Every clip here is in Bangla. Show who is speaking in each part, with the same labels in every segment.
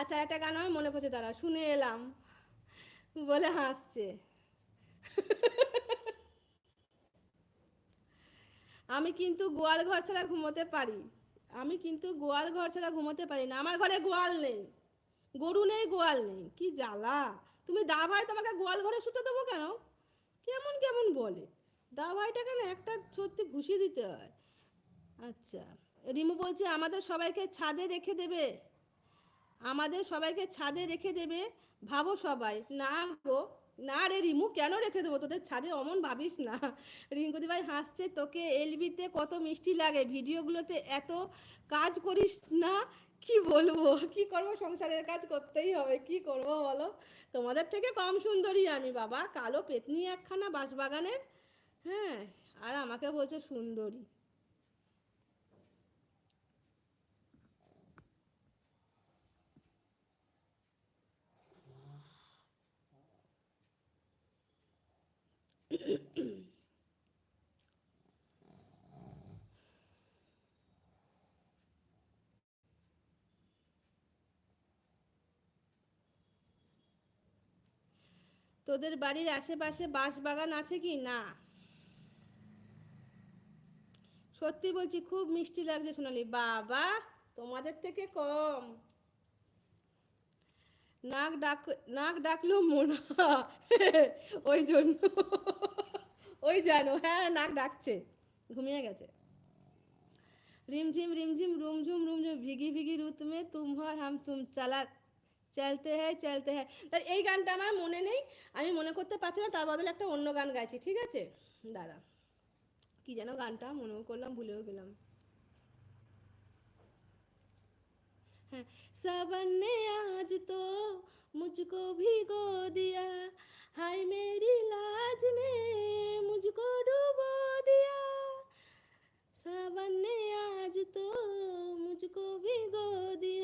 Speaker 1: আচ্ছা একটা গান আমার মনে পড়ছে তারা শুনে এলাম। বলে হাসছে। আমি কিন্তু গোয়াল ঘর ছাড়া ঘুমোতে পারি। আমি কিন্তু গোয়াল ঘর ছাড়া ঘুমোতে পারি না। আমার ঘরে গোয়াল নেই। গরু নেই, গোয়াল নেই। কি জ্বালা। তুমি দা ভাই তোমাকে গোয়াল ঘরে শুতে দেবো কেন? কেমন কেমন বলে? দা ভাইটা কেন একটা সত্যি ঘুষি দিতে হয়। আচ্ছা রিমু বলছে, আমাদের সবাইকে ছাদে রেখে দেবে। আমাদের সবাইকে ছাদে রেখে দেবে, ভাবো সবাই। না গো, না রে রিমু, কেন রেখে দেবো? তোদের ছাদে অমন ভাবিস না। রিঙ্কুদি ভাই হাসছে, তোকে এলবিতে কত মিষ্টি লাগে, ভিডিওগুলোতে এত কাজ করিস না? কি বলব? কি করব সংসারের কাজ করতেই হবে, কি করব বলো? তোমাদের থেকে কম সুন্দরী আমি, বাবা। কালো পেতনি একখানা বাঁশবাগানের হ্যাঁ? আর আমাকে বলছে সুন্দরী। তোদের বাড়ির আশেপাশে বাঁশ বাগান আছে কি? না। সত্যি বলছি, খুব মিষ্টি লাগছে সোনালি। বাবা, তোমাদের থেকে কম। নাক ডাক নাক ডাকলো মোনা ওই জন্য ওই জানো হ্যাঁ নাক ডাকছে ঘুমিয়ে গেছে रिमझिम रिमझिम रुमझुम रुमझुम ভিগি ভিগি রুত মে তুমহর হাম তুম চালা চলতে হ্যাঁ চলতে হ্যাঁ তার এই গানটা আমার মনে নেই আমি মনে করতে পারছি না তার বদলে একটা অন্য গান গাইছি ঠিক আছে দাঁড়া কি যেন গানটা মনেও করলাম ভুলেও গেলাম हाँ। सावन ने आज तो मुझको भिगो दिया। हाय मेरी लाज ने मुझको डुबो दिया। सावन ने आज तो मुझको भिगो दिया।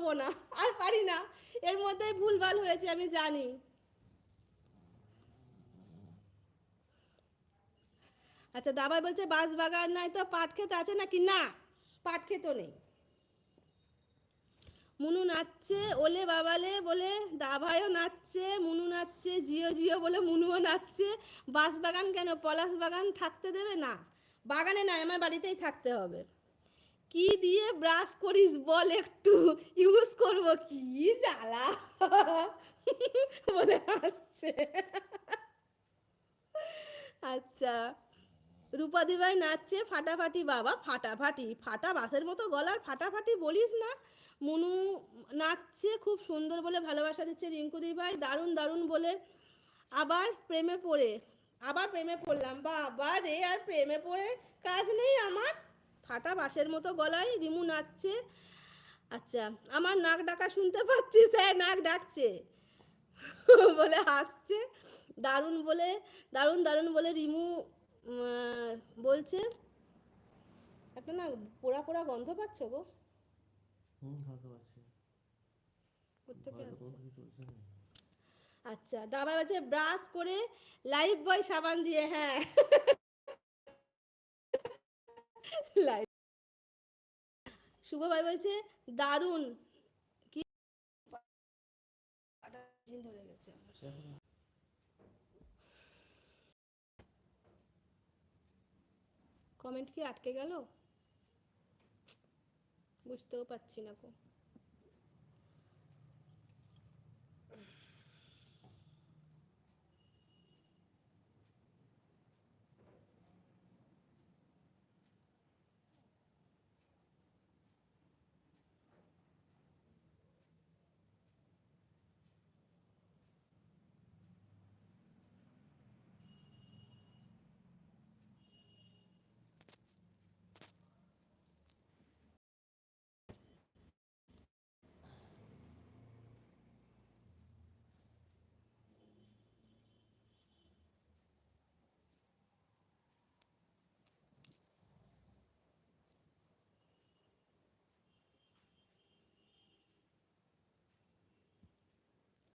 Speaker 1: করব না, আর পারি না। এর মধ্যে ভুলভাল হয়েছে, আমি জানি। আচ্ছা দাবাই বলছে, বাঁশ বাগান নাই তো, পাট ক্ষেত আছে নাকি? না, পাট ক্ষেতও নেই। মুনু নাচছে, ওলে বাবালে বলে দাভাইও নাচছে, মুনু নাচছে, জিও জিও বলে, মুনুও নাচছে। বাঁশ বাগান কেন? পলাশ বাগান থাকতে দেবে না? বাগানে নয় আমার বাড়িতেই থাকতে হবে। কি দিয়ে ব্রাশ করিস বল একটু? ইউজ করব কি জ্বালা? বলে আসছে। আচ্ছা রূপাদি ভাই নাচছে, ফাটাফাটি বাবা, ফাটাফাটি, ফাটা বাসের মতো গলার ফাটাফাটি বলিস না। মনু নাচছে, খুব সুন্দর বলে ভালোবাসা দিচ্ছে রিঙ্কুদি ভাই, দারুণ দারুণ বলে আবার প্রেমে পড়ে, আবার প্রেমে পড়লাম। বাবা রে, আর প্রেমে পড়ে কাজ নেই আমার। ফাটা বাঁশের মতো গলায় রিমু নাচছে। আচ্ছা আমার নাক ডাকা শুনতে পাচ্ছি স্যার নাক ডাকছে। বলে হাসছে। দারুণ বলে দারুণ দারুণ বলে রিমু বলছে একটা না পোড়া পোড়া গন্ধ পাচ্ছ গো। আচ্ছা দাবা বলছে ব্রাশ করে লাইফ বয় সাবান দিয়ে হ্যাঁ। শুভ ভাই বলছে কি? ধরে গেছে কমেন্ট কি আটকে গেল? বুঝতেও পারছি না কো